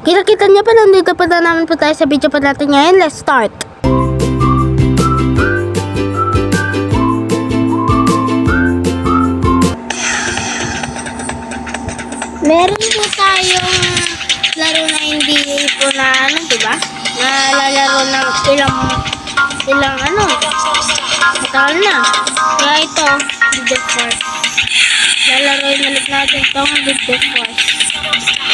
Kita-kita niya pa, nandito pa na naman po tayo sa video pa natin ngayon. Let's start! Meron po tayong laro na hindi po na ano, di ba? Na lalaro ng ilang, ilang ano, matagal na. Kaya ito, Big the Force. Lalaroin ulit natin itong the Force.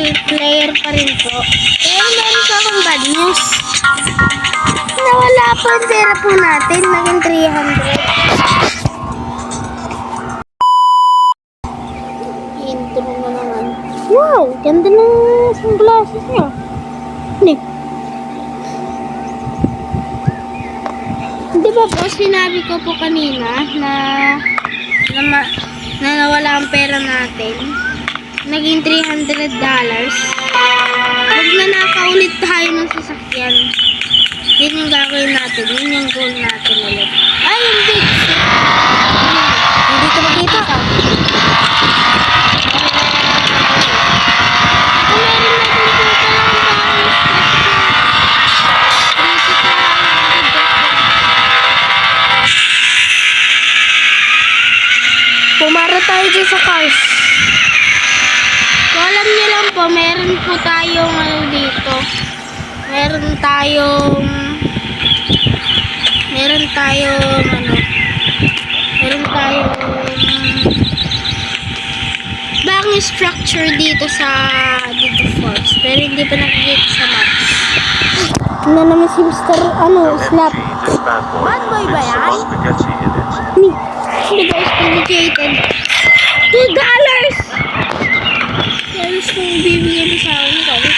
Player pa rin po. Pero meron pa akong bad news. Nawala po ang pera po natin. Naging 300. Intro na naman. Wow! Ganda ng sunglasses niya. Ni. Di ba po, sinabi ko po kanina na na, na nawala ang pera natin. Naging 300 dollars. Pag nanakaulit tayo ng sasakyan, yun yung gagawin natin. Yun yung goal natin ulit. Ay, yung big Hindi ko makita. Pumara tayo dyan sa cars. Alam niyo lang po, meron po tayong ano dito. Meron tayong meron tayong ano meron tayong bagong structure dito sa dito force pero hindi pa nakikita sa maps ano naman si Mr. ano snap bad boy ba yan? hindi guys complicated 2 dollars dollars kung bibigyan mo sa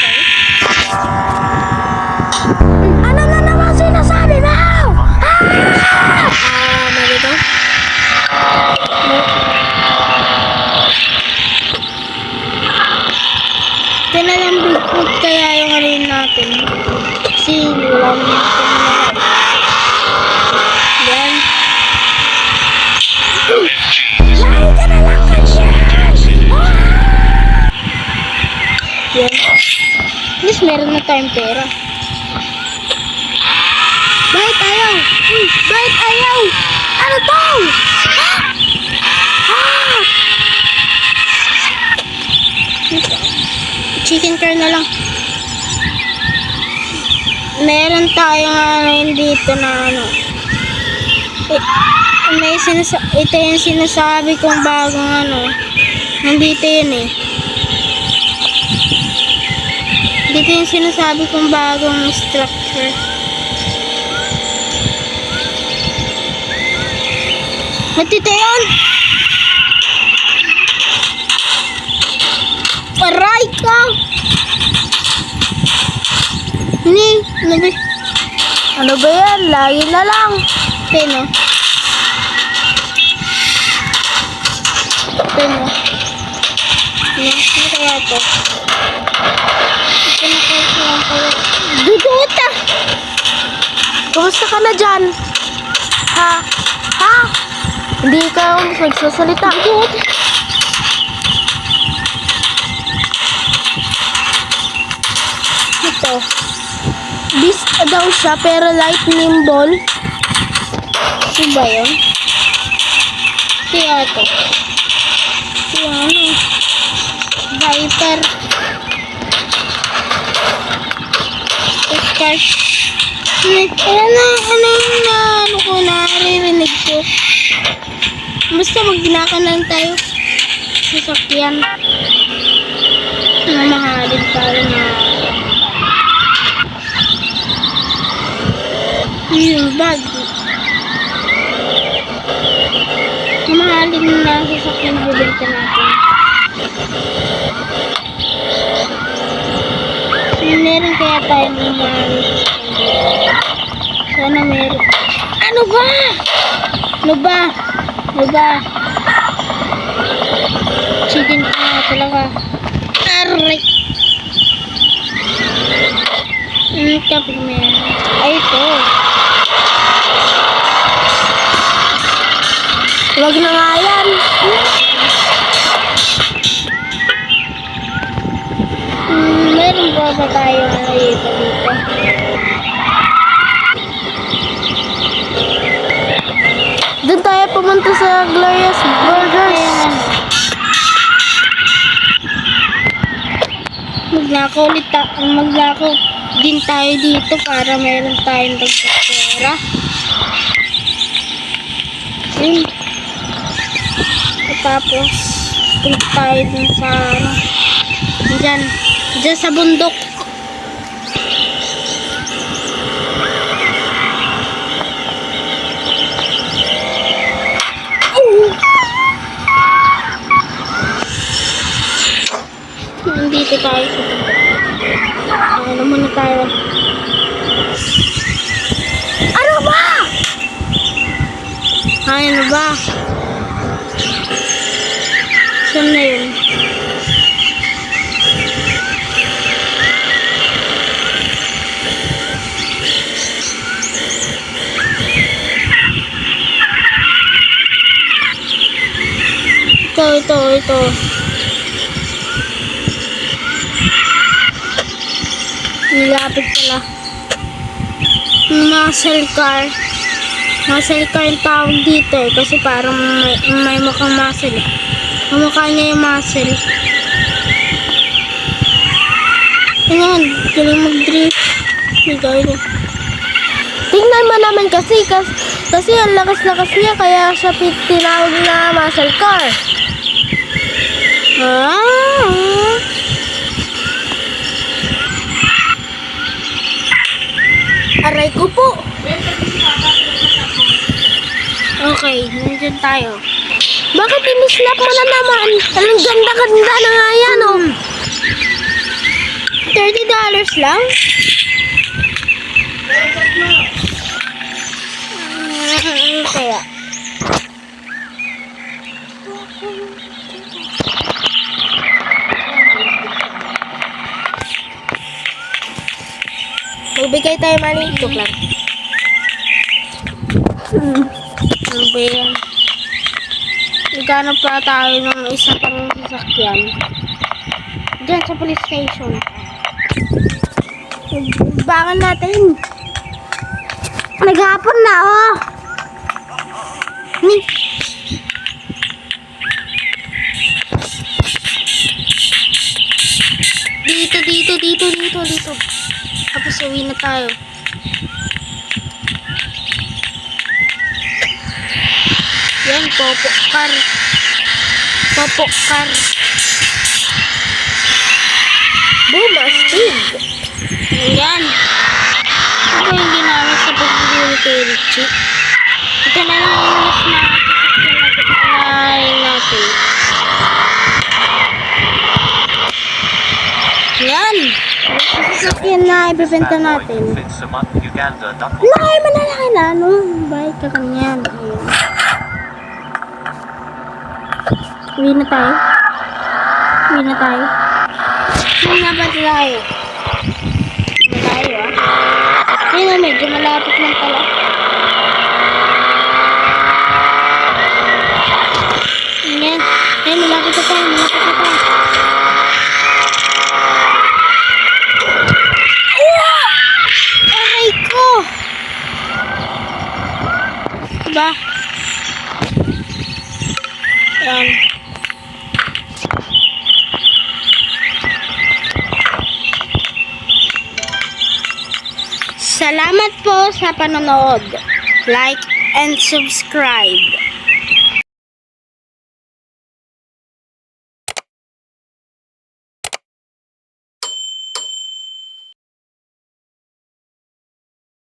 Yan. At least meron na tayong pera. Bakit ayaw? Uy, bakit ayaw? Ano to? Ah! Ah! Chicken car na lang. Meron tayong ano yun dito na ano. Eh, may sinasa ito yung sinasabi kong bagong ano. Nandito yun eh. Dito yung sinasabi kong bagong structure. Matito yun! Aray ka! Ni, ano ba? Ano ba yan? Lagi na lang. Peno. Peno. Ano? Ano kaya to? Duduta! Kumusta ka na dyan? Ha? Ha? Hindi ka nagsasalita. Duduta! Ito. Beast daw siya pero lightning ball. Ano ba yun? Kaya ito. Kaya ano? Viper. Start. Ano na, ano na, ano ko, naririnig ko. Basta magnaka lang tayo. Sasakyan. Mamahalin tayo na yung bag. Mamahalin na sa sasakyan na bibenta natin. Meron kaya tayo sasakyan. Sana meron. Ano ba? Ano ba? Ano ba? Chicken ka nga talaga. Aray! Ano mo yan? Ay, ito. Huwag na nga yan. Maglako ulit ta maglako din tayo dito para meron tayong dagdag pera. Yun. At tapos, punta tayo dun sa ano, dyan sa bundok. Nandito tayo sa bundok. Ano muna tayo? Ano ba? Ay, ano ba? Saan Nilapit pala. Muscle car. Muscle car yung tawag dito eh. Kasi parang may, may mukhang muscle eh. Kamukha niya yung muscle. Ayan, galing mag-drift. Hindi galing. Tingnan mo naman kasi, kasi, kasi ang lakas-lakas niya kaya siya tinawag na muscle car. Ah. Aray ko po. Okay, nandiyan tayo. Bakit inislap mo na naman? Anong ganda-ganda na nga yan, oh. $30 lang? Mm, Kaya. Magbigay tayo money. Joke lang. Hmm. Ano ba yan? Naghanap pa tayo ng isa pang sasakyan. Diyan sa police station. Bangan natin. Naghapon na, oh. Ni. Dito, dito, dito, dito, dito. Tapos uwi na tayo. Yan, popo car. Popo car. Boom, astig. Yan. Ito yung ginamit sa pagbibili kay Richie. Ito na lang yung last na sasakyan natin. Yan. Yung sasakyan na ibibenta natin. Laki man na laki na, ano? Bayad ka kanyan. Ayun. Uwi na tayo. Uwi na tayo. Uwi na ba tayo? Uwi na tayo, ah. Ayun na, medyo malapit lang pala. Ayan. Ayun, malapit na tayo. Malapit na tayo. Ayun! Aray ko! Diba? Ayan. Salamat po sa panonood. Like and subscribe.